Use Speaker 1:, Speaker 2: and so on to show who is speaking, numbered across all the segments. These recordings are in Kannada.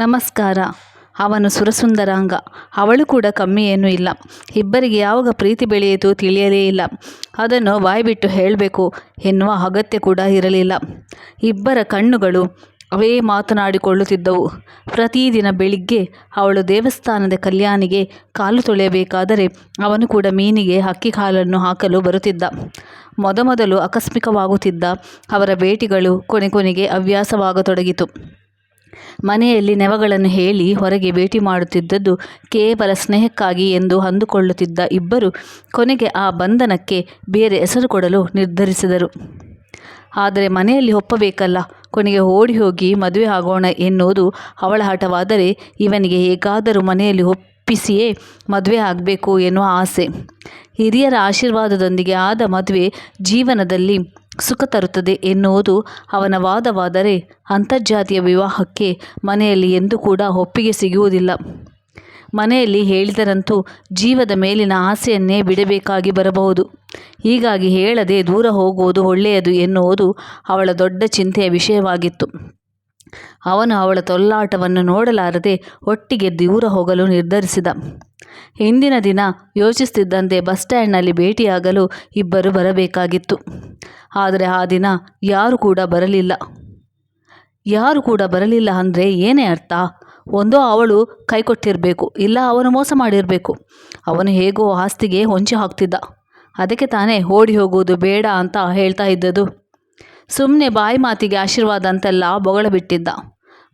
Speaker 1: ನಮಸ್ಕಾರ. ಅವನು ಸುರಸುಂದರಾಂಗ. ಅವಳು ಕೂಡ ಕಮ್ಮಿ ಏನೂ ಇಲ್ಲ. ಇಬ್ಬರಿಗೆ ಯಾವಾಗ ಪ್ರೀತಿ ಬೆಳೆಯಿತು ತಿಳಿಯಲೇ ಇಲ್ಲ. ಅದನ್ನು ಬಾಯ್ಬಿಟ್ಟು ಹೇಳಬೇಕು. ಎನ್ನುವ ಅಗತ್ಯ ಕೂಡ ಇರಲಿಲ್ಲ. ಇಬ್ಬರ ಕಣ್ಣುಗಳು ಅವೇ ಮಾತನಾಡಿಕೊಳ್ಳುತ್ತಿದ್ದವು. ಪ್ರತಿದಿನ ಬೆಳಿಗ್ಗೆ ಅವಳು ದೇವಸ್ಥಾನದ ಕಲ್ಯಾಣಿಗೆ ಕಾಲು ತೊಳೆಯಬೇಕಾದರೆ ಅವನು ಕೂಡ ಮೀನಿಗೆ ಅಕ್ಕಿ ಕಾಲನ್ನು ಹಾಕಲು ಬರುತ್ತಿದ್ದ. ಮೊದಮೊದಲು ಆಕಸ್ಮಿಕವಾಗುತ್ತಿದ್ದ ಅವರ ಭೇಟಿಗಳು ಕೊನೆ ಕೊನೆಗೆ ಹವ್ಯಾಸವಾಗತೊಡಗಿತು. ಮನೆಯಲ್ಲಿ ನೆವಗಳನ್ನು ಹೇಳಿ ಹೊರಗೆ ಭೇಟಿ ಮಾಡುತ್ತಿದ್ದದ್ದು ಕೇವಲ ಸ್ನೇಹಕ್ಕಾಗಿ ಎಂದು ಅಂದುಕೊಳ್ಳುತ್ತಿದ್ದ ಇಬ್ಬರು ಕೊನೆಗೆ ಆ ಬಂಧನಕ್ಕೆ ಬೇರೆ ಹೆಸರು ಕೊಡಲು ನಿರ್ಧರಿಸಿದರು. ಆದರೆ ಮನೆಯಲ್ಲಿ ಒಪ್ಪಬೇಕಲ್ಲ, ಕೊನೆಗೆ ಓಡಿ ಹೋಗಿ ಮದುವೆ ಆಗೋಣ ಎನ್ನುವುದು ಅವಳ ಹಠವಾದರೆ ಇವನಿಗೆ ಹೇಗಾದರೂ ಮನೆಯಲ್ಲಿ ಒಪ್ಪಿಸಿಯೇ ಮದುವೆ ಆಗಬೇಕು ಎನ್ನುವ ಆಸೆ. ಹಿರಿಯರ ಆಶೀರ್ವಾದದೊಂದಿಗೆ ಆದ ಮದುವೆ ಜೀವನದಲ್ಲಿ ಸುಖ ತರುತ್ತದೆ ಎನ್ನುವುದು ಅವನ ವಾದವಾದರೆ ಅಂತರ್ಜಾತಿಯ ವಿವಾಹಕ್ಕೆ ಮನೆಯಲ್ಲಿ ಎಂದೂ ಕೂಡ ಒಪ್ಪಿಗೆ ಸಿಗುವುದಿಲ್ಲ. ಮನೆಯಲ್ಲಿ ಹೇಳಿದರಂತೂ ಜೀವದ ಮೇಲಿನ ಆಸೆಯನ್ನೇ ಬಿಡಬೇಕಾಗಿ ಬರಬಹುದು. ಹೀಗಾಗಿ ಹೇಳದೆ ದೂರ ಹೋಗುವುದು ಒಳ್ಳೆಯದು ಎನ್ನುವುದು ಅವಳ ದೊಡ್ಡ ಚಿಂತೆಯ ವಿಷಯವಾಗಿತ್ತು. ಅವನು ಅವಳ ತೊಲ್ಲಾಟವನ್ನು ನೋಡಲಾರದೆ ಒಟ್ಟಿಗೆ ದೂರ ಹೋಗಲು ನಿರ್ಧರಿಸಿದ. ಹಿಂದಿನ ದಿನ ಯೋಚಿಸುತ್ತಿದ್ದಂತೆ ಬಸ್ ಸ್ಟ್ಯಾಂಡ್ನಲ್ಲಿ ಭೇಟಿಯಾಗಲು ಇಬ್ಬರು ಬರಬೇಕಾಗಿತ್ತು. ಆದರೆ ಆ ದಿನ ಯಾರು ಕೂಡ ಬರಲಿಲ್ಲ. ಯಾರು ಕೂಡ ಬರಲಿಲ್ಲ ಅಂದರೆ ಏನೇ ಅರ್ಥ? ಒಂದೋ ಅವಳು ಕೈ ಕೊಟ್ಟಿರಬೇಕು ಇಲ್ಲ ಅವನು ಮೋಸ ಮಾಡಿರಬೇಕು. ಅವನು ಹೇಗೋ ಆಸ್ತಿಗೆ ಹೊಂಚಿ ಹಾಕ್ತಿದ್ದ. ಅದಕ್ಕೆ ತಾನೇ ಓಡಿ ಹೋಗುವುದು ಬೇಡ ಅಂತ ಹೇಳ್ತಾ ಇದ್ದದು ಸುಮ್ಮನೆ ಬಾಯಿ ಮಾತಿಗೆ ಆಶೀರ್ವಾದ ಅಂತೆಲ್ಲ ಬೊಗಳ ಬಿಟ್ಟಿದ್ದ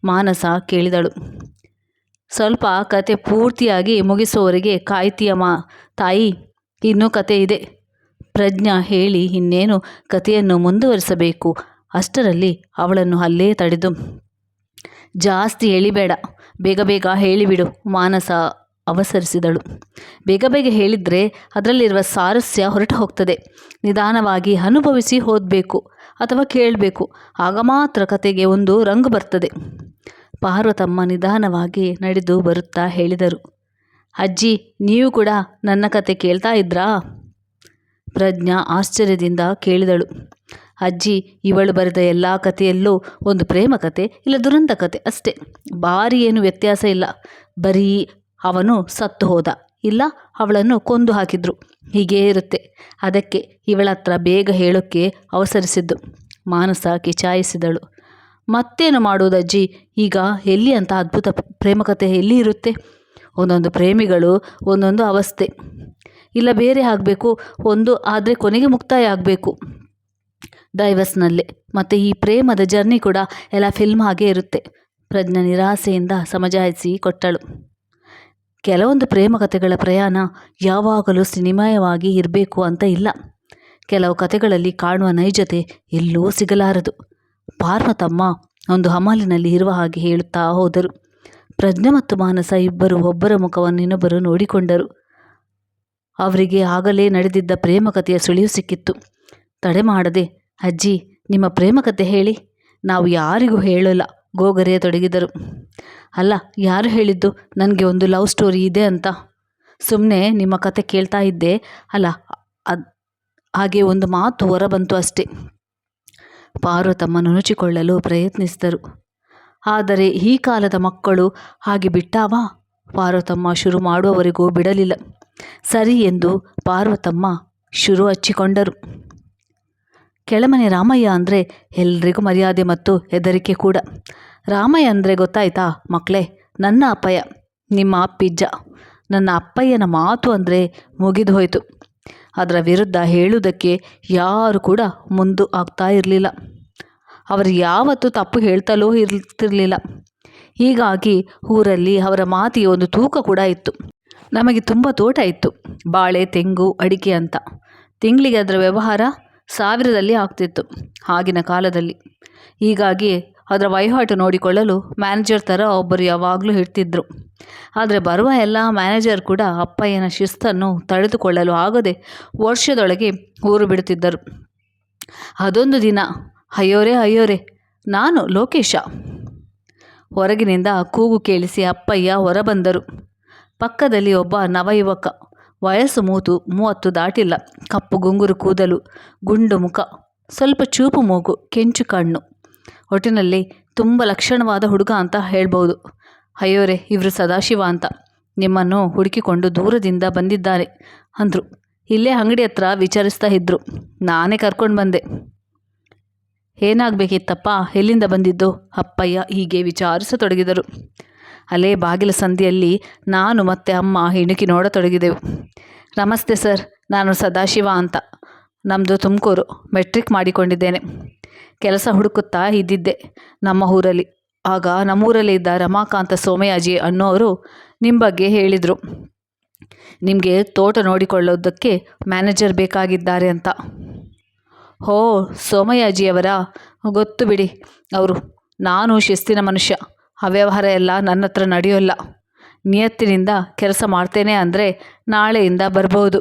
Speaker 1: ಮಾನಸ ಕೇಳಿದಳು. ಸ್ವಲ್ಪ ಕತೆ ಪೂರ್ತಿಯಾಗಿ ಮುಗಿಸುವವರೆಗೆ ಕಾಯ್ತೀಯ ತಾಯಿ, ಇನ್ನೂ ಕತೆ ಇದೆ. ಪ್ರಜ್ಞಾ ಹೇಳಿ ಇನ್ನೇನು ಕಥೆಯನ್ನು ಮುಂದುವರಿಸಬೇಕು. ಅಷ್ಟರಲ್ಲಿ ಅವಳನ್ನು ಅಲ್ಲೇ ತಡೆದು. ಜಾಸ್ತಿ ಹೇಳಿಬೇಡ, ಬೇಗ ಬೇಗ ಹೇಳಿಬಿಡು, ಮಾನಸ ಅವಸರಿಸಿದಳು. ಬೇಗ ಬೇಗ ಹೇಳಿದರೆ ಅದರಲ್ಲಿರುವ ಸಾರಸ್ಯ ಹೊರಟು ಹೋಗ್ತದೆ. ನಿಧಾನವಾಗಿ ಅನುಭವಿಸಿ ಓದಬೇಕು. ಅಥವಾ ಕೇಳಬೇಕು. ಆಗ ಮಾತ್ರ ಕತೆಗೆ ಒಂದು ರಂಗು ಬರ್ತದೆ. ಪಾರ್ವತಮ್ಮ ನಿಧಾನವಾಗಿ ನಡೆದು ಬರುತ್ತಾ ಹೇಳಿದರು. ಅಜ್ಜಿ, ನೀವು ಕೂಡ ನನ್ನ ಕತೆ ಕೇಳ್ತಾ ಇದ್ರಾ? ಪ್ರಜ್ಞಾ ಆಶ್ಚರ್ಯದಿಂದ ಕೇಳಿದಳು. ಅಜ್ಜಿ, ಇವಳು ಬರೆದ ಎಲ್ಲ ಕಥೆಯಲ್ಲೂ ಒಂದು ಪ್ರೇಮ ಕತೆ ಇಲ್ಲ ದುರಂತ ಕತೆ ಅಷ್ಟೇ. ಭಾರಿ ಏನು ವ್ಯತ್ಯಾಸ ಇಲ್ಲ. ಬರೀ ಅವನು ಸತ್ತು ಹೋದ. ಇಲ್ಲ, ಅವಳನ್ನು ಕೊಂದು ಹಾಕಿದ್ರು. ಹೀಗೇ ಇರುತ್ತೆ. ಅದಕ್ಕೆ ಇವಳ ಹತ್ರ ಬೇಗ ಹೇಳೋಕ್ಕೆ ಅವಸರಿಸಿದ್ದು. ಮಾನಸ ಕಿಚಾಯಿಸಿದಳು. ಮತ್ತೇನು ಮಾಡುವುದಜ್ಜಿ ಈಗ ಎಲ್ಲಿ ಅಂತ ಅದ್ಭುತ ಪ್ರೇಮಕತೆ ಎಲ್ಲಿ ಇರುತ್ತೆ? ಒಂದೊಂದು ಪ್ರೇಮಿಗಳು, ಒಂದೊಂದು ಅವಸ್ಥೆ. ಇಲ್ಲ, ಬೇರೆ ಆಗಬೇಕು. ಒಂದು ಆದರೆ ಕೊನೆಗೆ ಮುಕ್ತಾಯ ಆಗಬೇಕು. ಡೈವರ್ಸ್ನಲ್ಲೇ. ಮತ್ತು ಈ ಪ್ರೇಮದ ಜರ್ನಿ ಕೂಡ ಎಲ್ಲ ಫಿಲ್ಮ್ ಹಾಗೆ ಇರುತ್ತೆ. ಪ್ರಜ್ಞಾ ನಿರಾಸೆಯಿಂದ ಸಮಜಾಯಿಸಿ ಕೊಟ್ಟಳು. ಕೆಲವೊಂದು ಪ್ರೇಮ ಕಥೆಗಳ ಪ್ರಯಾಣ ಯಾವಾಗಲೂ ಸಿನಿಮಯವಾಗಿ ಇರಬೇಕು ಅಂತ ಇಲ್ಲ. ಕೆಲವು ಕಥೆಗಳಲ್ಲಿ ಕಾಣುವ ನೈಜತೆ ಎಲ್ಲೂ ಸಿಗಲಾರದು. ಪಾರ್ವತಮ್ಮ ಒಂದು ಹಮಾಲಿನಲ್ಲಿ ಇರುವ ಹಾಗೆ ಹೇಳುತ್ತಾ ಹೋದರು. ಪ್ರಜ್ಞೆ ಮತ್ತು ಮಾನಸ ಇಬ್ಬರು ಒಬ್ಬರ ಮುಖವನ್ನು ಇನ್ನೊಬ್ಬರು ನೋಡಿಕೊಂಡರು. ಅವರಿಗೆ ಆಗಲೇ ನಡೆದಿದ್ದ ಪ್ರೇಮ ಕಥೆಯ ಸುಳಿವು ಸಿಕ್ಕಿತ್ತು. ತಡೆ ಮಾಡದೆ, ಅಜ್ಜಿ, ನಿಮ್ಮ ಪ್ರೇಮ ಕಥೆ ಹೇಳಿ. ನಾವು ಯಾರಿಗೂ ಹೇಳಲ್ಲ. ಗೋಗರೆಯತೊಡಗಿದರು ಅಲ್ಲ, ಯಾರು ಹೇಳಿದ್ದು? ನನಗೆ ಒಂದು ಲವ್ ಸ್ಟೋರಿ ಇದೆ ಅಂತ. ಸುಮ್ಮನೆ ನಿಮ್ಮ ಕತೆ ಕೇಳ್ತಾ ಇದ್ದೆ. ಅಲ್ಲ, ಅದು, ಹಾಗೆ ಒಂದು ಮಾತು ಹೊರಬಂತು ಅಷ್ಟೇ. ಪಾರ್ವತಮ್ಮ ನುಣುಚಿಕೊಳ್ಳಲು ಪ್ರಯತ್ನಿಸಿದರು. ಆದರೆ ಈ ಕಾಲದ ಮಕ್ಕಳು ಹಾಗೆ ಬಿಟ್ಟಾವ? ಪಾರ್ವತಮ್ಮ ಶುರು ಮಾಡುವವರೆಗೂ ಬಿಡಲಿಲ್ಲ. ಸರಿ ಎಂದು ಪಾರ್ವತಮ್ಮ ಶುರು ಹಚ್ಚಿಕೊಂಡರು. ಕೆಳಮನೆ ರಾಮಯ್ಯ ಅಂದರೆ ಎಲ್ರಿಗೂ ಮರ್ಯಾದೆ ಮತ್ತು ಹೆದರಿಕೆ ಕೂಡ. ರಾಮಯ್ಯ ಅಂದರೆ ಗೊತ್ತಾಯ್ತಾ ಮಕ್ಕಳೇ ನನ್ನ ಅಪ್ಪಯ್ಯ, ನಿಮ್ಮ ಅಪ್ಪಿಜ್ಜ ನನ್ನ ಅಪ್ಪಯ್ಯನ ಮಾತು ಅಂದರೆ ಮುಗಿದು ಹೋಯಿತು. ಅದರ ವಿರುದ್ಧ ಹೇಳುವುದಕ್ಕೆ ಯಾರು ಕೂಡ ಮುಂದು ಆಗ್ತಾ ಇರಲಿಲ್ಲ. ಅವರು ಯಾವತ್ತೂ ತಪ್ಪು ಹೇಳ್ತಲೂ ಇರ್ತಿರಲಿಲ್ಲ. ಹೀಗಾಗಿ ಊರಲ್ಲಿ ಅವರ ಮಾತಿಗೆ ಒಂದು ತೂಕ ಕೂಡ ಇತ್ತು. ನಮಗೆ ತುಂಬ ತೋಟ ಇತ್ತು. ಬಾಳೆ, ತೆಂಗು, ಅಡಿಕೆ ಅಂತ. ತಿಂಗಳಿಗೆ ಅದರ ವ್ಯವಹಾರ ಸಾವಿರದಲ್ಲಿ ಆಗ್ತಿತ್ತು, ಆಗಿನ ಕಾಲದಲ್ಲಿ. ಹೀಗಾಗಿ ಅದರ ವಹಿವಾಟು ನೋಡಿಕೊಳ್ಳಲು ಮ್ಯಾನೇಜರ್ ಥರ ಒಬ್ಬರು ಯಾವಾಗಲೂ ಇರ್ತಿದ್ರು. ಆದರೆ ಬರುವ ಎಲ್ಲ ಮ್ಯಾನೇಜರ್ ಕೂಡ ಅಪ್ಪಯ್ಯನ ಶಿಸ್ತನ್ನು ತಡೆದುಕೊಳ್ಳಲು ಆಗದೆ ವರ್ಷದೊಳಗೆ ಊರು ಬಿಡುತ್ತಿದ್ದರು. ಅದೊಂದು ದಿನ, ಅಯ್ಯೋರೆ ಅಯ್ಯೋರೆ, ನಾನು ಲೋಕೇಶ. ಹೊರಗಿನಿಂದ ಕೂಗು ಕೇಳಿಸಿ ಅಪ್ಪಯ್ಯ ಹೊರಬಂದರು. ಪಕ್ಕದಲ್ಲಿ ಒಬ್ಬ ನವಯುವಕ ವಯಸ್ಸು ಮೂತು, ಮೂವತ್ತು ದಾಟಿಲ್ಲ. ಕಪ್ಪು ಗುಂಗುರು ಕೂದಲು, ಗುಂಡು ಮುಖ, ಸ್ವಲ್ಪ ಚೂಪು ಮೂಗು, ಕೆಂಚು ಕಣ್ಣು. ಒಟ್ಟಿನಲ್ಲಿ ತುಂಬ ಲಕ್ಷಣವಾದ ಹುಡುಗ ಅಂತ ಹೇಳ್ಬೋದು. ಅಯ್ಯೋರೆ, ಇವರು ಸದಾಶಿವ ಅಂತ. ನಿಮ್ಮನ್ನು ಹುಡುಕಿಕೊಂಡು ದೂರದಿಂದ ಬಂದಿದ್ದಾರೆ ಅಂದರು. ಇಲ್ಲೇ ಅಂಗಡಿ ಹತ್ರ ವಿಚಾರಿಸ್ತಾ ಇದ್ದರು ನಾನೇ ಕರ್ಕೊಂಡು ಬಂದೆ. ಏನಾಗಬೇಕಿತ್ತಪ್ಪ, ಎಲ್ಲಿಂದ ಬಂದಿದ್ದು? ಅಪ್ಪಯ್ಯ ಹೀಗೆ ವಿಚಾರಿಸತೊಡಗಿದರು. ಅಲ್ಲೇ ಬಾಗಿಲ ಸಂದಿಯಲ್ಲಿ ನಾನು ಮತ್ತು ಅಮ್ಮ ಇಣುಕಿ ನೋಡತೊಡಗಿದೆವು. ನಮಸ್ತೆ ಸರ್, ನಾನು ಸದಾಶಿವ ಅಂತ. ನಮ್ಮದು ತುಮಕೂರು, ಮೆಟ್ರಿಕ್ ಮಾಡಿಕೊಂಡಿದ್ದೇನೆ. ಕೆಲಸ ಹುಡುಕುತ್ತಾ ಇದ್ದಿದ್ದೆ ನಮ್ಮ ಊರಲ್ಲಿ. ಆಗ ನಮ್ಮೂರಲ್ಲಿ ಇದ್ದ ರಮಾಕಾಂತ ಸೋಮಯಾಜಿ ಅನ್ನೋರು ನಿಮ್ಮ ಬಗ್ಗೆ ಹೇಳಿದರು. ನಿಮಗೆ ತೋಟ ನೋಡಿಕೊಳ್ಳೋದಕ್ಕೆ ಮ್ಯಾನೇಜರ್ ಬೇಕಾಗಿದ್ದಾರೆ ಅಂತ. ಹೋ, ಸೋಮಯಾಜಿಯವರ, ಗೊತ್ತು ಬಿಡಿ. ಅವರು, ನಾನು ಶಿಸ್ತಿನ ಮನುಷ್ಯ. ಅವ್ಯವಹಾರ ಎಲ್ಲ ನನ್ನ ಹತ್ರ ನಡೆಯೋಲ್ಲ. ನಿಯತ್ತಿನಿಂದ ಕೆಲಸ ಮಾಡ್ತೇನೆ ಅಂದರೆ ನಾಳೆಯಿಂದ ಬರಬಹುದು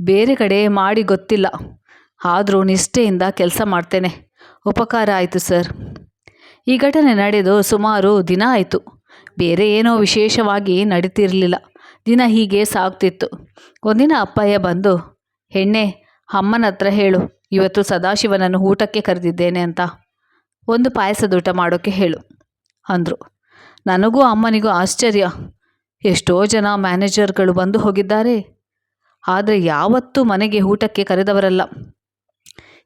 Speaker 1: ಬೇರೆ ಕಡೆ ಮಾಡಿ ಗೊತ್ತಿಲ್ಲ. ಆದರೂ ನಿಷ್ಠೆಯಿಂದ ಕೆಲಸ ಮಾಡ್ತೇನೆ. ಉಪಕಾರ ಆಯಿತು ಸರ್. ಈ ಘಟನೆ ನಡೆದು ಸುಮಾರು ದಿನ ಆಯಿತು. ಬೇರೆ ಏನೋ ವಿಶೇಷವಾಗಿ ನಡೀತಿರಲಿಲ್ಲ. ದಿನ ಹೀಗೆ ಸಾಗ್ತಿತ್ತು. ಒಂದಿನ ಅಪ್ಪಯ್ಯ ಬಂದು, ಹೆಣ್ಣೆ ಅಮ್ಮನ ಹತ್ರ ಹೇಳು. ಇವತ್ತು ಸದಾಶಿವನನ್ನು ಊಟಕ್ಕೆ ಕರೆದಿದ್ದೇನೆ ಅಂತ. ಒಂದು ಪಾಯಸದ ಊಟ ಮಾಡೋಕ್ಕೆ ಹೇಳು, ಅಂದರು. ನನಗೂ ಅಮ್ಮನಿಗೂ ಆಶ್ಚರ್ಯ. ಎಷ್ಟೋ ಜನ ಮ್ಯಾನೇಜರ್ಗಳು ಬಂದು ಹೋಗಿದ್ದಾರೆ, ಆದರೆ ಯಾವತ್ತೂ ಮನೆಗೆ ಊಟಕ್ಕೆ ಕರೆದವರಲ್ಲ.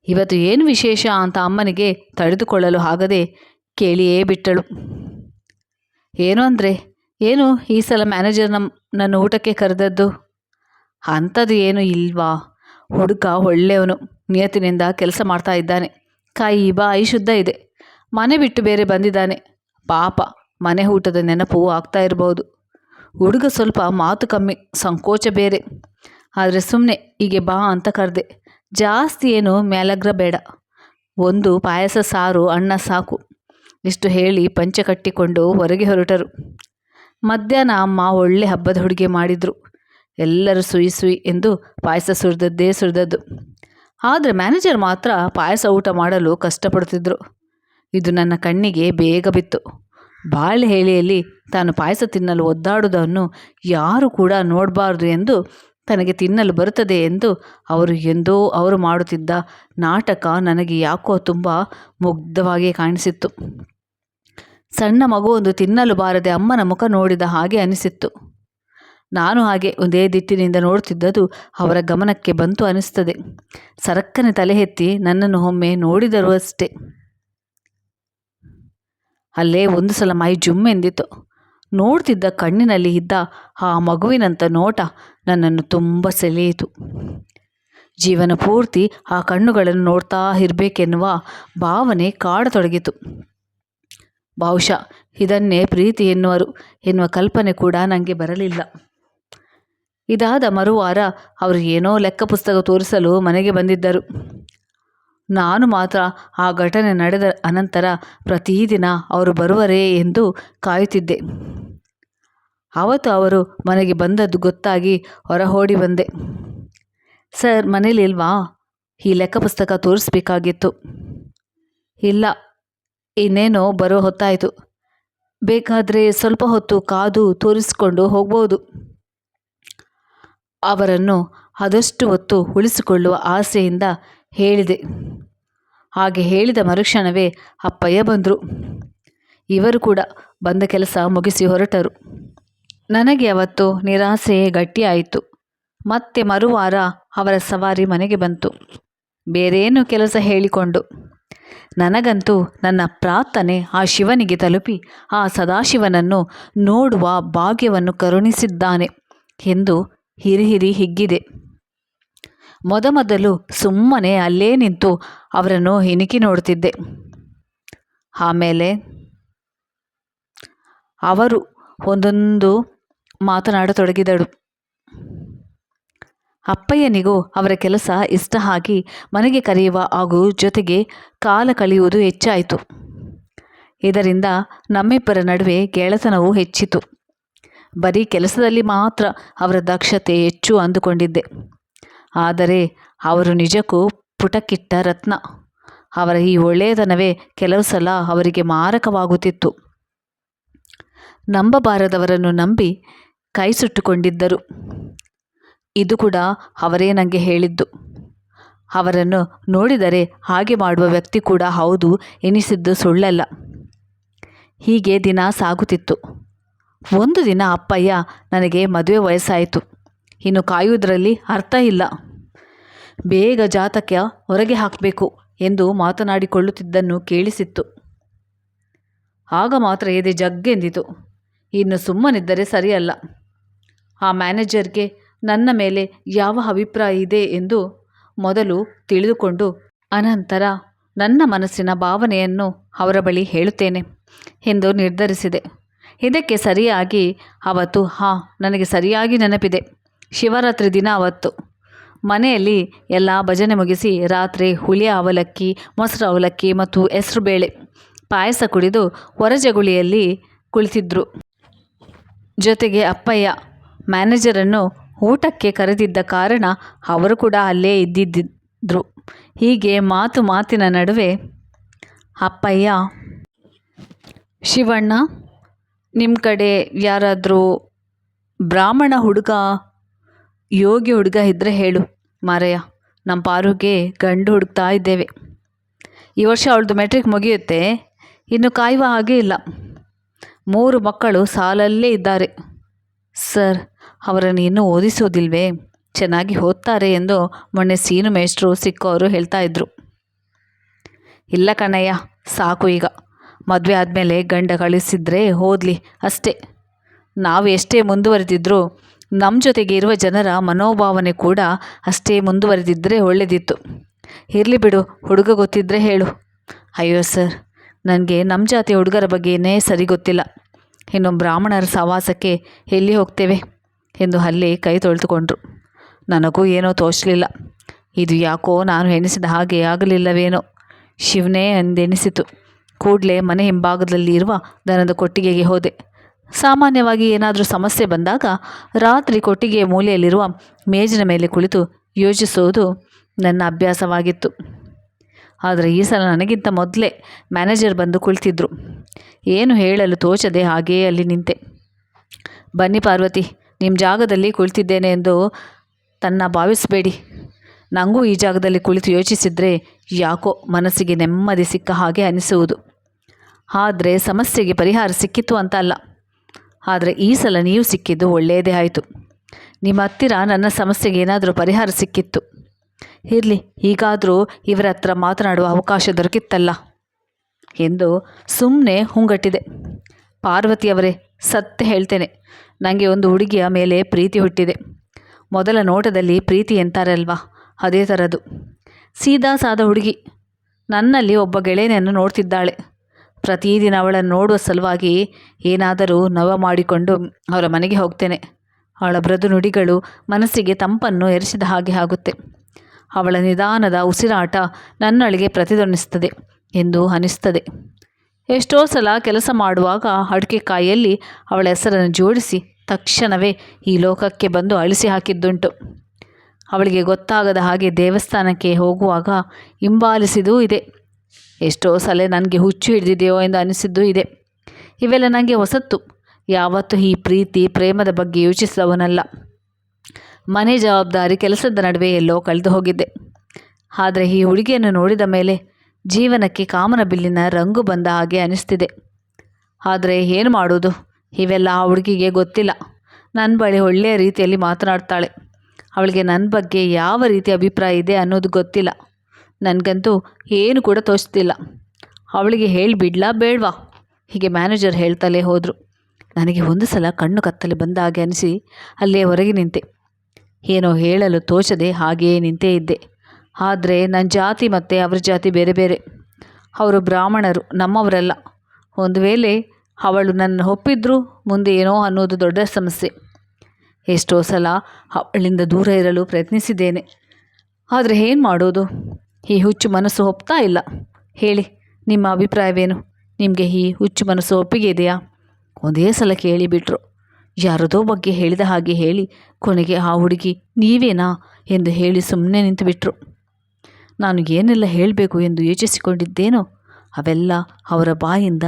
Speaker 1: ಇವತ್ತು ಏನು ವಿಶೇಷ ಅಂತ ಅಮ್ಮನಿಗೆ ತಡೆದುಕೊಳ್ಳಲು ಆಗದೆ ಕೇಳಿಯೇ ಬಿಟ್ಟಳು. ಏನು ಅಂದರೆ, ಏನು ಈ ಸಲ ಮ್ಯಾನೇಜರ್ ನಮ್ಮ ನನ್ನ ಊಟಕ್ಕೆ ಕರೆದದ್ದು? ಅಂಥದ್ದು ಏನು ಇಲ್ವಾ? ಹುಡುಗ ಒಳ್ಳೆಯವನು, ನಿಯತ್ತಿನಿಂದ ಕೆಲಸ ಮಾಡ್ತಾ ಇದ್ದಾನೆ. ಕೈ, ಬಾಯಿ ಶುದ್ಧ ಇದೆ. ಮನೆ ಬಿಟ್ಟು ಬೇರೆ ಬಂದಿದ್ದಾನೆ. ಪಾಪ, ಮನೆ ಊಟದ ನೆನಪು ಆಗ್ತಾ ಇರಬಹುದು ಹುಡುಗ ಸ್ವಲ್ಪ ಮಾತು ಕಮ್ಮಿ, ಸಂಕೋಚ ಬೇರೆ. ಆದರೆ ಸುಮ್ಮನೆ ಹೀಗೆ ಬಾ ಅಂತ ಕರೆದೆ. ಜಾಸ್ತಿ ಏನು ಮೇಲಗ್ರ ಬೇಡ. ಒಂದು ಪಾಯಸ, ಸಾರು, ಅನ್ನ ಸಾಕು. ಇಷ್ಟು ಹೇಳಿ ಪಂಚೆ ಕಟ್ಟಿಕೊಂಡು ಹೊರಗೆ ಹೊರಟರು. ಮಧ್ಯಾಹ್ನ ಅಮ್ಮ ಒಳ್ಳೆ ಹಬ್ಬದ ಹುಡುಗೆ ಮಾಡಿದರು. ಎಲ್ಲರೂ ಸುಯಿ ಸುಯಿ ಎಂದು ಪಾಯಸ ಸುರಿದದ್ದೇ ಸುರಿದದ್ದು. ಆದರೆ ಮ್ಯಾನೇಜರ್ ಮಾತ್ರ ಪಾಯಸ ಊಟ ಮಾಡಲು ಕಷ್ಟಪಡ್ತಿದ್ರು. ಇದು ನನ್ನ ಕಣ್ಣಿಗೆ ಬೇಗ ಬಿತ್ತು. ಬಾಳೆ ಹೇಳಿಯಲ್ಲಿ ತಾನು ಪಾಯಸ ತಿನ್ನಲು ಒದ್ದಾಡುವುದನ್ನು ಯಾರು ಕೂಡ ನೋಡಬಾರ್ದು ಎಂದು ತನಗೆ ತಿನ್ನಲು ಬರುತ್ತದೆ ಎಂದು ಅವರು ಎಂದೋ ಅವರು ಮಾಡುತ್ತಿದ್ದ ನಾಟಕ ನನಗೆ ಯಾಕೋ ತುಂಬ ಮುಗ್ಧವಾಗಿ ಕಾಣಿಸಿತ್ತು. ಸಣ್ಣ ಮಗುವೊಂದು ತಿನ್ನಲು ಬಾರದೆ ಅಮ್ಮನ ಮುಖ ನೋಡಿದ ಹಾಗೆ ಅನಿಸಿತ್ತು. ನಾನು ಹಾಗೆ ಒಂದೇ ದಿಟ್ಟಿನಿಂದ ನೋಡುತ್ತಿದ್ದದು ಅವರ ಗಮನಕ್ಕೆ ಬಂತು ಅನಿಸ್ತದೆ. ಸರಕ್ಕನೆ ತಲೆ ಎತ್ತಿ ನನ್ನನ್ನು ಒಮ್ಮೆ ನೋಡಿದರೂ ಅಷ್ಟೆ. ಅಲ್ಲೇ ಒಂದು ಸಲ ಮೈ ಜುಮ್ ಎಂದಿತು ನೋಡ್ತಿದ್ದ ಕಣ್ಣಿನಲ್ಲಿ ಇದ್ದ ಆ ಮಗುವಿನಂಥ ನೋಟ ನನ್ನನ್ನು ತುಂಬ ಸೆಳೆಯಿತು. ಜೀವನ ಪೂರ್ತಿ ಆ ಕಣ್ಣುಗಳನ್ನು ನೋಡ್ತಾ ಇರಬೇಕೆನ್ನುವ ಭಾವನೆ ಕಾಡತೊಡಗಿತು. ಬಹುಶಃ ಇದನ್ನೇ ಪ್ರೀತಿ ಎನ್ನುವರು ಎನ್ನುವ ಕಲ್ಪನೆ ಕೂಡ ನನಗೆ ಬರಲಿಲ್ಲ. ಇದಾದ ಮರುವಾರ ಅವರು ಏನೋ ಲೆಕ್ಕ ಪುಸ್ತಕ ತೋರಿಸಲು ಮನೆಗೆ ಬಂದಿದ್ದರು. ನಾನು ಮಾತ್ರ ಆ ಘಟನೆ ನಡೆದ ಅನಂತರ ಪ್ರತಿದಿನ ಅವರು ಬರುವರೇ ಎಂದು ಕಾಯುತ್ತಿದ್ದೆ. ಆವತ್ತು ಅವರು ಮನೆಗೆ ಬಂದದ್ದು ಗೊತ್ತಾಗಿ ಹೊರಹೋಡಿ ಬಂದೆ. ಸರ್ ಮನೇಲಿಲ್ವಾ ಈ ಲೆಕ್ಕ ಪುಸ್ತಕ ತೋರಿಸ್ಬೇಕಾಗಿತ್ತು. ಇಲ್ಲ, ಇನ್ನೇನೋ ಬರೋ ಹೊತ್ತಾಯಿತು. ಬೇಕಾದರೆ ಸ್ವಲ್ಪ ಹೊತ್ತು ಕಾದು ತೋರಿಸಿಕೊಂಡು ಹೋಗ್ಬೋದು. ಅವರನ್ನು ಆದಷ್ಟು ಹೊತ್ತು ಉಳಿಸಿಕೊಳ್ಳುವ ಆಸೆಯಿಂದ ಹೇಳಿದೆ. ಹಾಗೆ ಹೇಳಿದ ಮರುಕ್ಷಣವೇ ಅಪ್ಪಯ್ಯ ಬಂದರು. ಇವರು ಕೂಡ ಬಂದ ಕೆಲಸ ಮುಗಿಸಿ ಹೊರಟರು. ನನಗೆ ಅವತ್ತು ನಿರಾಸೆಯೇ ಗಟ್ಟಿಯಾಯಿತು ಮತ್ತೆ ಮರುವಾರ ಅವರ ಸವಾರಿ ಮನೆಗೆ ಬಂತು. ಬೇರೇನು ಕೆಲಸ ಹೇಳಿಕೊಂಡು. ನನಗಂತೂ ನನ್ನ ಪ್ರಾರ್ಥನೆ ಆ ಶಿವನಿಗೆ ತಲುಪಿ ಆ ಸದಾಶಿವನನ್ನು ನೋಡುವ ಭಾಗ್ಯವನ್ನು ಕರುಣಿಸಿದ್ದಾನೆ ಎಂದು ಹಿರಿಹಿರಿ ಹಿರಿ ಹಿಗ್ಗಿದೆ. ಮೊದಮೊದಲು ಸುಮ್ಮನೆ ಅಲ್ಲೇ ನಿಂತು ಅವರನ್ನು ಹಿಣಿಕಿ ನೋಡುತ್ತಿದ್ದೆ. ಆಮೇಲೆ ಅವರು ಒಂದೊಂದು ಮಾತನಾಡತೊಡಗಿದಳು. ಅಪ್ಪಯ್ಯನಿಗೂ ಅವರ ಕೆಲಸ ಇಷ್ಟ ಆಗಿ ಮನೆಗೆ ಕರೆಯುವ ಹಾಗೂ ಜೊತೆಗೆ ಕಾಲ ಕಳೆಯುವುದು ಹೆಚ್ಚಾಯಿತು. ಇದರಿಂದ ನಮ್ಮಿಬ್ಬರ ನಡುವೆ ಗೆಳೆತನವು ಹೆಚ್ಚಿತು. ಬರೀ ಕೆಲಸದಲ್ಲಿ ಮಾತ್ರ ಅವರ ದಕ್ಷತೆ ಹೆಚ್ಚು ಅಂದುಕೊಂಡಿದ್ದೆ. ಆದರೆ ಅವರು ನಿಜಕ್ಕೂ ಪುಟಕ್ಕಿಟ್ಟ ರತ್ನ. ಅವರ ಈ ಒಳ್ಳೆಯತನವೇ ಕೆಲವು ಸಲ ಅವರಿಗೆ ಮಾರಕವಾಗುತ್ತಿತ್ತು. ನಂಬಬಾರದವರನ್ನು ನಂಬಿ ಕೈ ಸುಟ್ಟುಕೊಂಡಿದ್ದರು ಇದು ಕೂಡ ಅವರೇ ನನಗೆ ಹೇಳಿದ್ದು. ಅವರನ್ನು ನೋಡಿದರೆ ಹಾಗೆ ಮಾಡುವ ವ್ಯಕ್ತಿ ಕೂಡ ಹೌದು ಎನಿಸಿದ್ದು ಸುಳ್ಳಲ್ಲ. ಹೀಗೆ ದಿನ ಸಾಗುತ್ತಿತ್ತು. ಒಂದು ದಿನ ಅಪ್ಪಯ್ಯ ನನಗೆ ಮದುವೆ ವಯಸ್ಸಾಯಿತು. ಇನ್ನು ಕಾಯುವುದರಲ್ಲಿ ಅರ್ಥ ಇಲ್ಲ. ಬೇಗ ಜಾತಕ ಹೊರಗೆ ಹಾಕಬೇಕು ಎಂದು ಮಾತನಾಡಿಕೊಳ್ಳುತ್ತಿದ್ದನ್ನು ಕೇಳಿಸಿತ್ತು. ಆಗ ಮಾತ್ರ ಎದೆ ಜಗ್ಗೆಂದಿತು. ಇನ್ನು ಸುಮ್ಮನಿದ್ದರೆ ಸರಿಯಲ್ಲ. ಆ ಮ್ಯಾನೇಜರ್ಗೆ ನನ್ನ ಮೇಲೆ ಯಾವ ಅಭಿಪ್ರಾಯ ಇದೆ ಎಂದು ಮೊದಲು ತಿಳಿದುಕೊಂಡು ಅನಂತರ ನನ್ನ ಮನಸ್ಸಿನ ಭಾವನೆಯನ್ನು ಅವರ ಬಳಿ ಹೇಳುತ್ತೇನೆ ಎಂದು ನಿರ್ಧರಿಸಿದೆ. ಇದಕ್ಕೆ ಸರಿಯಾಗಿ ಅವತ್ತು, ಹಾಂ, ನನಗೆ ಸರಿಯಾಗಿ ನೆನಪಿದೆ. ಶಿವರಾತ್ರಿ ದಿನ ಅವತ್ತು. ಮನೆಯಲ್ಲಿ ಎಲ್ಲ ಭಜನೆ ಮುಗಿಸಿ ರಾತ್ರಿ ಹುಳಿಯ ಅವಲಕ್ಕಿ, ಮೊಸರು ಅವಲಕ್ಕಿ ಮತ್ತು ಹೆಸರುಬೇಳೆ ಪಾಯಸ ಕುಡಿದು ಹೊರಜಗುಳಿಯಲ್ಲಿ ಕುಳಿತಿದ್ರು. ಜೊತೆಗೆ ಅಪ್ಪಯ್ಯ ಮ್ಯಾನೇಜರನ್ನು ಊಟಕ್ಕೆ ಕರೆದಿದ್ದ ಕಾರಣ ಅವರು ಕೂಡ ಅಲ್ಲೇ ಇದ್ದಿದ್ದರು ಹೀಗೆ ಮಾತು ಮಾತಿನ ನಡುವೆ ಅಪ್ಪಯ್ಯ, ಶಿವಣ್ಣ ನಿಮ್ಮ ಕಡೆ ಯಾರಾದರೂ ಬ್ರಾಹ್ಮಣ ಹುಡುಗ ಯೋಗಿ ಹುಡುಗ ಇದ್ದರೆ ಹೇಳು, ಮಾರಯ್ಯ ನಮ್ಮ ಪಾರುಗೆ ಗಂಡು ಹುಡುಕ್ತಾ ಇದ್ದೇವೆ. ಈ ವರ್ಷ ಅವಳದು ಮೆಟ್ರಿಕ್ ಮುಗಿಯುತ್ತೆ, ಇನ್ನು ಕಾಯುವ ಹಾಗೇ ಇಲ್ಲ. ಮೂರು ಮಕ್ಕಳು ಸಾಲಲ್ಲೇ ಇದ್ದಾರೆ. ಸರ್, ಅವರನ್ನು ಇನ್ನೂ ಓದಿಸೋದಿಲ್ವೇ? ಚೆನ್ನಾಗಿ ಓದ್ತಾರೆ ಎಂದು ಮೊನ್ನೆ ಸೀನು ಮೇಷ್ಟ್ರು ಸಿಕ್ಕೋರು ಹೇಳ್ತಾ ಇದ್ರು. ಇಲ್ಲ ಕಣಯ್ಯ, ಸಾಕು ಈಗ. ಮದುವೆ ಆದಮೇಲೆ ಗಂಡ ಕಳಿಸಿದ್ರೆ ಓದಲಿ ಅಷ್ಟೇ. ನಾವು ಎಷ್ಟೇ ಮುಂದುವರೆದಿದ್ರೂ ನಮ್ಮ ಜೊತೆಗೆ ಇರುವ ಜನರ ಮನೋಭಾವನೆ ಕೂಡ ಅಷ್ಟೇ ಮುಂದುವರೆದಿದ್ದರೆ ಒಳ್ಳೆಯದಿತ್ತು ಇರಲಿ ಬಿಡು, ಹುಡುಗ ಗೊತ್ತಿದ್ದರೆ ಹೇಳು. ಅಯ್ಯೋ ಸರ್, ನನಗೆ ನಮ್ಮ ಜಾತಿ ಹುಡುಗರ ಬಗ್ಗೆನೇ ಸರಿ ಗೊತ್ತಿಲ್ಲ. ಇನ್ನು ಬ್ರಾಹ್ಮಣರ ಸಹವಾಸಕ್ಕೆ ಎಲ್ಲಿ ಹೋಗ್ತೇವೆ? ಎಂದು ಅಲ್ಲಿ ಕೈ ತೊಳೆದುಕೊಂಡ್ರು. ನನಗೂ ಏನೋ ತೋಚಲಿಲ್ಲ. ಇದು ಯಾಕೋ ನಾನು ಎಣಿಸಿದ ಹಾಗೆ ಆಗಲಿಲ್ಲವೇನೋ. ಶಿವನೇ ಎಂದೆನಿಸಿತು ಕೂಡಲೇ ಮನೆ ಹಿಂಭಾಗದಲ್ಲಿ ಇರುವ ದನದ ಕೊಟ್ಟಿಗೆಗೆ ಹೋದೆ. ಸಾಮಾನ್ಯವಾಗಿ ಏನಾದರೂ ಸಮಸ್ಯೆ ಬಂದಾಗ ರಾತ್ರಿ ಕೊಟ್ಟಿಗೆಯ ಮೂಲೆಯಲ್ಲಿರುವ ಮೇಜಿನ ಮೇಲೆ ಕುಳಿತು ಯೋಚಿಸುವುದು ನನ್ನ ಅಭ್ಯಾಸವಾಗಿತ್ತು. ಆದರೆ ಈ ಸಲ ನನಗಿಂತ ಮೊದಲೇ ಮ್ಯಾನೇಜರ್ ಬಂದು ಕುಳಿತಿದ್ರು. ಏನು ಹೇಳಲು ತೋಚದೆ ಹಾಗೆಯೇ ಅಲ್ಲಿ ನಿಂತೆ. ಬನ್ನಿ ಪಾರ್ವತಿ ನಿಮ್ಮ ಜಾಗದಲ್ಲಿ ಕುಳಿತಿದ್ದೇನೆ ಎಂದು ತನ್ನ ಭಾವಿಸಬೇಡಿ. ನನಗೂ ಈ ಜಾಗದಲ್ಲಿ ಕುಳಿತು ಯೋಚಿಸಿದರೆ ಯಾಕೋ ಮನಸ್ಸಿಗೆ ನೆಮ್ಮದಿ ಸಿಕ್ಕ ಹಾಗೆ ಅನಿಸುವುದು. ಆದರೆ ಸಮಸ್ಯೆಗೆ ಪರಿಹಾರ ಸಿಕ್ಕಿತು ಅಂತ ಅಲ್ಲ. ಆದರೆ ಈ ಸಲ ನೀವು ಸಿಕ್ಕಿದ್ದು ಒಳ್ಳೆಯದೇ ಆಯಿತು. ನಿಮ್ಮ ಹತ್ತಿರ ನನ್ನ ಸಮಸ್ಯೆಗೆ ಏನಾದರೂ ಪರಿಹಾರ ಸಿಕ್ಕಿತ್ತು. ಇರಲಿ ಈಗಾದರೂ ಇವರ ಹತ್ರ ಮಾತನಾಡುವ ಅವಕಾಶ ದೊರಕಿತ್ತಲ್ಲ ಎಂದು ಸುಮ್ಮನೆ ಹುಂಗಟ್ಟಿದೆ. ಪಾರ್ವತಿಯವರೇ, ಸತ್ಯ ಹೇಳ್ತೇನೆ ನನಗೆ ಒಂದು ಹುಡುಗಿಯ ಮೇಲೆ ಪ್ರೀತಿ ಹುಟ್ಟಿದೆ. ಮೊದಲ ನೋಟದಲ್ಲಿ ಪ್ರೀತಿ ಎಂತಾರಲ್ವಾ ಅದೇ ಥರದ್ದು ಸೀದಾ ಸಾದ ಹುಡುಗಿ, ನನ್ನಲ್ಲಿ ಒಬ್ಬ ಗೆಳೆಯನನ್ನು ನೋಡ್ತಿದ್ದಾಳೆ. ಪ್ರತಿದಿನ ಅವಳನ್ನು ನೋಡುವ ಸಲುವಾಗಿ ಏನಾದರೂ ನವ ಮಾಡಿಕೊಂಡು ಅವರ ಮನೆಗೆ ಹೋಗ್ತೇನೆ. ಅವಳ ಮೃದು ನುಡಿಗಳು ಮನಸ್ಸಿಗೆ ತಂಪನ್ನು ಎರಚಿದ ಹಾಗೆ ಆಗುತ್ತೆ. ಅವಳ ನಿಧಾನದ ಉಸಿರಾಟ ನನ್ನೊಳಗೆ ಪ್ರತಿಧ್ವನಿಸ್ತದೆ ಎಂದು ಅನಿಸ್ತದೆ ಎಷ್ಟೋ ಸಲ ಕೆಲಸ ಮಾಡುವಾಗ ಅಡಿಕೆ ಕಾಯಲ್ಲಿ ಅವಳ ಹೆಸರನ್ನು ಜೋಡಿಸಿ ತಕ್ಷಣವೇ ಈ ಲೋಕಕ್ಕೆ ಬಂದು ಅಳಿಸಿ ಹಾಕಿದ್ದುಂಟು. ಅವಳಿಗೆ ಗೊತ್ತಾಗದ ಹಾಗೆ ದೇವಸ್ಥಾನಕ್ಕೆ ಹೋಗುವಾಗ ಹಿಂಬಾಲಿಸಿದೂ ಇದೆ. ಎಷ್ಟೋ ಸಲ ನನಗೆ ಹುಚ್ಚು ಹಿಡಿದಿದೆಯೋ ಎಂದು ಅನಿಸಿದ್ದು ಇದೆ. ಇವೆಲ್ಲ ನನಗೆ ಹೊಸತ್ತು. ಯಾವತ್ತೂ ಈ ಪ್ರೀತಿ, ಪ್ರೇಮದ ಬಗ್ಗೆ ಯೋಚಿಸಿದವನಲ್ಲ. ಮನೆ ಜವಾಬ್ದಾರಿ ಕೆಲಸದ ನಡುವೆ ಎಲ್ಲೋ ಕಳೆದು ಹೋಗಿದ್ದೆ. ಆದರೆ ಈ ಹುಡುಗಿಯನ್ನು ನೋಡಿದ ಮೇಲೆ ಜೀವನಕ್ಕೆ ಕಾಮನ ಬಿಲ್ಲಿನ ರಂಗು ಬಂದ ಹಾಗೆ ಅನಿಸ್ತಿದೆ. ಆದರೆ ಏನು ಮಾಡೋದು? ಇವೆಲ್ಲ ಆ ಹುಡುಗಿಗೆ ಗೊತ್ತಿಲ್ಲ. ನನ್ನ ಬಳಿ ಒಳ್ಳೆಯ ರೀತಿಯಲ್ಲಿ ಮಾತನಾಡ್ತಾಳೆ. ಅವಳಿಗೆ ನನ್ನ ಬಗ್ಗೆ ಯಾವ ರೀತಿ ಅಭಿಪ್ರಾಯ ಇದೆ ಅನ್ನೋದು ಗೊತ್ತಿಲ್ಲ. ನನಗಂತೂ ಏನು ಕೂಡ ತೋಚ್ತಿಲ್ಲ. ಅವಳಿಗೆ ಹೇಳಿಬಿಡ್ಲಾ ಬೇಡ್ವಾ? ಹೀಗೆ ಮ್ಯಾನೇಜರ್ ಹೇಳ್ತಲೇ ಹೋದರು. ನನಗೆ ಒಂದು ಸಲ ಕಣ್ಣು ಕತ್ತಲೆ ಬಂದ ಹಾಗೆ ಅನಿಸಿ ಅಲ್ಲೇ ಹೊರಗೆ ನಿಂತೆ. ಏನೋ ಹೇಳಲು ತೋಚದೆ ಹಾಗೆಯೇ ನಿಂತೇ ಇದ್ದೆ. ಆದರೆ ನನ್ನ ಜಾತಿ ಮತ್ತು ಅವ್ರ ಜಾತಿ ಬೇರೆ ಬೇರೆ. ಅವರು ಬ್ರಾಹ್ಮಣರು, ನಮ್ಮವರಲ್ಲ. ಒಂದು ವೇಳೆ ಅವಳು ನನ್ನ ಒಪ್ಪಿದ್ರು ಮುಂದೆ ಏನೋ ಅನ್ನೋದು ದೊಡ್ಡ ಸಮಸ್ಯೆ. ಎಷ್ಟೋ ಸಲ ಅವಳಿಂದ ದೂರ ಇರಲು ಪ್ರಯತ್ನಿಸಿದ್ದೇನೆ. ಆದರೆ ಏನು ಮಾಡೋದು? ಈ ಹುಚ್ಚು ಮನಸ್ಸು ಒಪ್ತಾ ಇಲ್ಲ. ಹೇಳಿ, ನಿಮ್ಮ ಅಭಿಪ್ರಾಯವೇನು? ನಿಮಗೆ ಈ ಹುಚ್ಚು ಮನಸ್ಸು ಒಪ್ಪಿಗೆ ಇದೆಯಾ? ಒಂದೇ ಸಲ ಕೇಳಿಬಿಟ್ರು. ಯಾರದೋ ಬಗ್ಗೆ ಹೇಳಿದ ಹಾಗೆ ಹೇಳಿ, ಕೊನೆಗೆ ಆ ಹುಡುಗಿ, ನೀವೇನಾ? ಎಂದು ಹೇಳಿ ಸುಮ್ಮನೆ ನಿಂತುಬಿಟ್ರು. ನಾನು ಏನೆಲ್ಲ ಹೇಳಬೇಕು ಎಂದು ಯೋಚಿಸಿಕೊಂಡಿದ್ದೇನೋ, ಅವೆಲ್ಲ ಅವರ ಬಾಯಿಂದ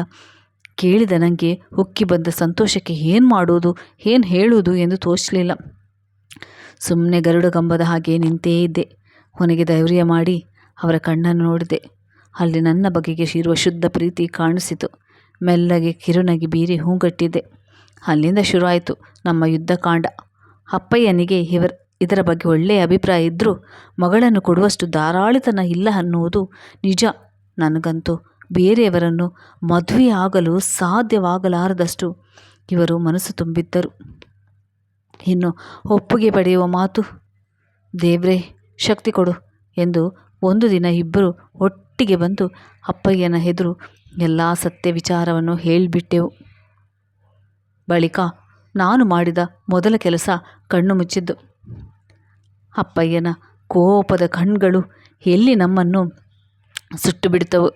Speaker 1: ಕೇಳಿದ ನನಗೆ ಉಕ್ಕಿ ಬಂದ ಸಂತೋಷಕ್ಕೆ ಏನು ಮಾಡೋದು, ಏನು ಹೇಳುವುದು ಎಂದು ತೋಚಲಿಲ್ಲ. ಸುಮ್ಮನೆ ಗರುಡಗಂಬದ ಹಾಗೆ ನಿಂತೇ ಇದ್ದೆ. ಕೊನೆಗೆ ಧೈರ್ಯ ಮಾಡಿ ಅವರ ಕಣ್ಣನ್ನು ನೋಡಿದೆ. ಅಲ್ಲಿ ನನ್ನ ಬಗೆಗೆ ಇರುವ ಶುದ್ಧ ಪ್ರೀತಿ ಕಾಣಿಸಿತು. ಮೆಲ್ಲಗೆ ಕಿರುನಗಿ ಬೀರಿ ಹೂಗಟ್ಟಿದೆ. ಅಲ್ಲಿಂದ ಶುರುವಾಯಿತು ನಮ್ಮ ಯುದ್ಧಕಾಂಡ. ಅಪ್ಪಯ್ಯನಿಗೆ ಇವರ ಇದರ ಬಗ್ಗೆ ಒಳ್ಳೆಯ ಅಭಿಪ್ರಾಯ ಇದ್ದರೂ ಮಗಳನ್ನು ಕೊಡುವಷ್ಟು ಧಾರಾಳಿತನ ಇಲ್ಲ ಅನ್ನುವುದು ನಿಜ. ನನಗಂತೂ ಬೇರೆಯವರನ್ನು ಮದುವೆಯಾಗಲು ಸಾಧ್ಯವಾಗಲಾರದಷ್ಟು ಇವರು ಮನಸ್ಸು ತುಂಬಿದ್ದರು. ಇನ್ನು ಒಪ್ಪಿಗೆ ಪಡೆಯುವ ಮಾತು, ದೇವ್ರೇ, ಶಕ್ತಿ ಕೊಡು ಎಂದು ಒಂದು ದಿನ ಇಬ್ಬರು ಒಟ್ಟಿಗೆ ಬಂದು ಅಪ್ಪಯ್ಯನ ಎದುರು ಎಲ್ಲ ಸತ್ಯ ವಿಚಾರವನ್ನು ಹೇಳಿಬಿಟ್ಟೆವು. ಬಳಿಕ ನಾನು ಮಾಡಿದ ಮೊದಲ ಕೆಲಸ ಕಣ್ಣು ಮುಚ್ಚಿದ್ದು. ಅಪ್ಪಯ್ಯನ ಕೋಪದ ಕಣ್ಗಳು ಎಲ್ಲಿ ನಮ್ಮನ್ನು ಸುಟ್ಟು ಬಿಡ್ತವು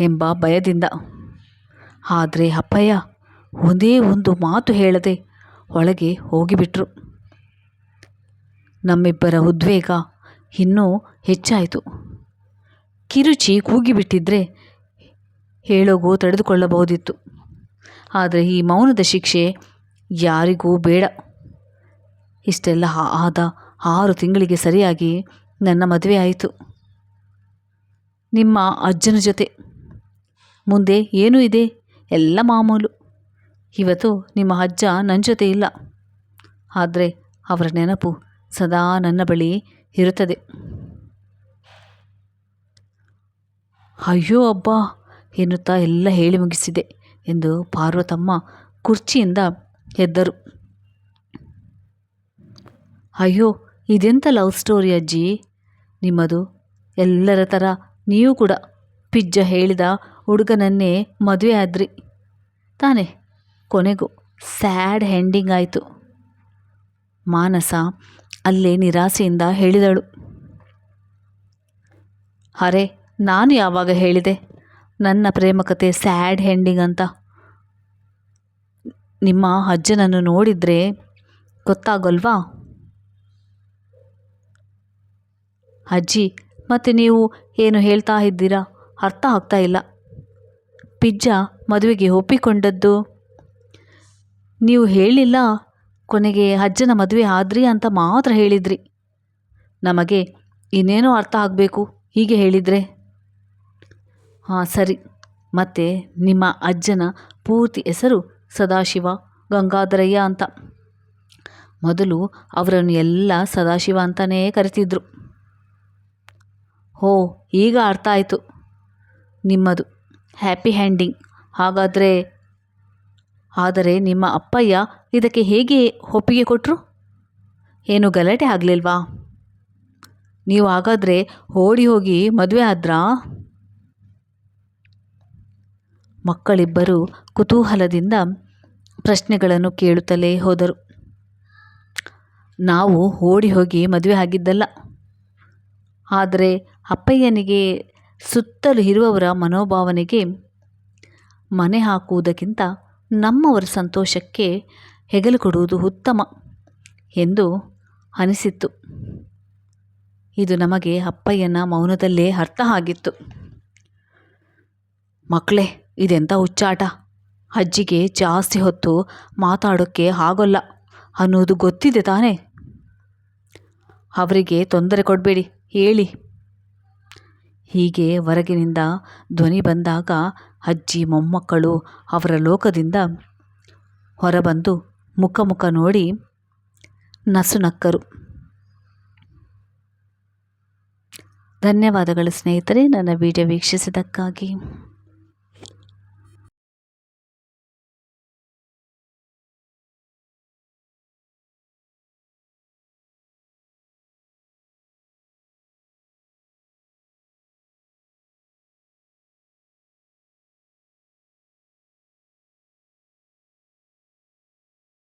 Speaker 1: ಎಂಬ ಭಯದಿಂದ. ಆದರೆ ಅಪ್ಪಯ್ಯ ಒಂದೇ ಒಂದು ಮಾತು ಹೇಳದೆ ಒಳಗೆ ಹೋಗಿಬಿಟ್ರು. ನಮ್ಮಿಬ್ಬರ ಉದ್ವೇಗ ಇನ್ನೂ ಹೆಚ್ಚಾಯಿತು. ಕಿರುಚಿ ಕೂಗಿಬಿಟ್ಟಿದ್ರೆ ಹೇಳೋಗೋ ತಡೆದುಕೊಳ್ಳಬಹುದಿತ್ತು. ಆದರೆ ಈ ಮೌನದ ಶಿಕ್ಷೆ ಯಾರಿಗೂ ಬೇಡ. ಇಷ್ಟೆಲ್ಲ ಆದ ಆರು ತಿಂಗಳಿಗೆ ಸರಿಯಾಗಿ ನನ್ನ ಮದುವೆ ಆಯಿತು. ನಿಮ್ಮ ಅಜ್ಜನ ಜೊತೆ. ಮುಂದೆ ಏನೂ ಇದೆ, ಎಲ್ಲ ಮಾಮೂಲು. ಇವತ್ತು ನಿಮ್ಮ ಅಜ್ಜ ನನ್ನ ಜೊತೆ ಇಲ್ಲ. ಆದರೆ ಅವರ ನೆನಪು ಸದಾ ನನ್ನ ಬಳಿ ಇರುತ್ತದೆ. ಅಯ್ಯೋ ಅಬ್ಬಾ, ಎನ್ನುತ್ತಾ ಎಲ್ಲ ಹೇಳಿ ಮುಗಿಸಿದೆ ಎಂದು ಪಾರ್ವತಮ್ಮ ಕುರ್ಚಿಯಿಂದ ಎದ್ದರು. ಅಯ್ಯೋ ಇದೆಂಥ ಲವ್ ಸ್ಟೋರಿ ಅಜ್ಜಿ? ನಿಮ್ಮದು ಎಲ್ಲರ ಥರ ನೀವು ಕೂಡ ಪಿಜ್ಜ ಹೇಳಿದ ಹುಡುಗನನ್ನೇ ಮದುವೆ ಆದ್ರಿ. ತಾನೇ, ಕೊನೆಗೂ ಸ್ಯಾಡ್ ಹೆಂಡಿಂಗ್ ಆಯಿತು. ಮಾನಸ ಅಲ್ಲೇ ನಿರಾಸೆಯಿಂದ ಹೇಳಿದಳು. ಅರೆ ನಾನು ಯಾವಾಗ ಹೇಳಿದೆ? ನನ್ನ ಪ್ರೇಮಕತೆ ಸ್ಯಾಡ್ ಹೆಂಡಿಂಗ್ ಅಂತ. ನಿಮ್ಮ ಅಜ್ಜನನ್ನು ನೋಡಿದರೆ ಗೊತ್ತಾಗಲ್ವಾ? ಅಜ್ಜಿ, ಮತ್ತು ನೀವು ಏನು ಹೇಳ್ತಾ ಇದ್ದೀರಾ? ಅರ್ಥ ಆಗ್ತಾ ಇಲ್ಲ. ಪಿಜ್ಜಾ ಮದುವೆಗೆ ಒಪ್ಪಿಕೊಂಡದ್ದು. ನೀವು ಹೇಳಿಲ್ಲ, ಕೊನೆಗೆ ಅಜ್ಜನ ಮದುವೆ ಆದ್ರಿ ಅಂತ ಮಾತ್ರ ಹೇಳಿದ್ರಿ. ನಮಗೆ ಇನ್ನೇನೋ ಅರ್ಥ ಆಗಬೇಕು, ಹೀಗೆ ಹೇಳಿದರೆ. ಹಾಂ, ಸರಿ. ಮತ್ತು ನಿಮ್ಮ ಅಜ್ಜನ ಪೂರ್ತಿ ಹೆಸರು ಸದಾಶಿವ ಗಂಗಾಧರಯ್ಯ ಅಂತ. ಮೊದಲು ಅವರನ್ನು ಎಲ್ಲ ಸದಾಶಿವ ಅಂತಲೇ ಕರಿತಿದ್ರು. ಓ ಈಗ ಅರ್ಥ ಆಯಿತು. ನಿಮ್ಮದು ಹ್ಯಾಪಿ ಹ್ಯಾಂಡಿಂಗ್ ಹಾಗಾದರೆ, ಆದರೆ ನಿಮ್ಮ ಅಪ್ಪಯ್ಯ ಇದಕ್ಕೆ ಹೇಗೆ ಒಪ್ಪಿಗೆ ಕೊಟ್ಟರು ಏನು ಗಲಾಟೆ ಆಗಲಿಲ್ವಾ? ನೀವು ಹಾಗಾದರೆ ಓಡಿ ಹೋಗಿ ಮದುವೆ ಆದ್ರಾ? ಮಕ್ಕಳಿಬ್ಬರು ಕುತೂಹಲದಿಂದ ಪ್ರಶ್ನೆಗಳನ್ನು ಕೇಳುತ್ತಲೇ ಹೋದರು. ನಾವು ಓಡಿ ಹೋಗಿ ಮದುವೆ ಆಗಿದ್ದಲ್ಲ. ಆದರೆ ಅಪ್ಪಯ್ಯನಿಗೆ ಸುತ್ತಲೂ ಇರುವವರ ಮನೋಭಾವನೆಗೆ ಮನೆ ಹಾಕುವುದಕ್ಕಿಂತ ನಮ್ಮವರ ಸಂತೋಷಕ್ಕೆ ಹೆಗಲು ಕೊಡುವುದು ಉತ್ತಮ ಎಂದು ಅನಿಸಿತ್ತು. ಇದು ನಮಗೆ ಅಪ್ಪಯ್ಯನ ಮೌನದಲ್ಲೇ ಅರ್ಥ ಆಗಿತ್ತು. ಮಕ್ಕಳೇ ಇದೆಂಥ ಹುಚ್ಚಾಟ? ಅಜ್ಜಿಗೆ ಜಾಸ್ತಿ ಹೊತ್ತು ಮಾತಾಡೋಕ್ಕೆ ಆಗೋಲ್ಲ. ಅನ್ನೋದು ಗೊತ್ತಿದೆ ತಾನೇ? ಅವರಿಗೆ ತೊಂದರೆ ಕೊಡಬೇಡಿ, ಹೇಳಿ. ಹೀಗೆ ಹೊರಗಿನಿಂದ ಧ್ವನಿ ಬಂದಾಗ ಅಜ್ಜಿ, ಮೊಮ್ಮಕ್ಕಳು ಅವರ ಲೋಕದಿಂದ ಹೊರಬಂದು ಮುಖ ಮುಖ ನೋಡಿ ನಸುನಕ್ಕರು ಧನ್ಯವಾದಗಳು ಸ್ನೇಹಿತರೆ, ನನ್ನ ವಿಡಿಯೋ ವೀಕ್ಷಿಸಿದ್ದಕ್ಕಾಗಿ.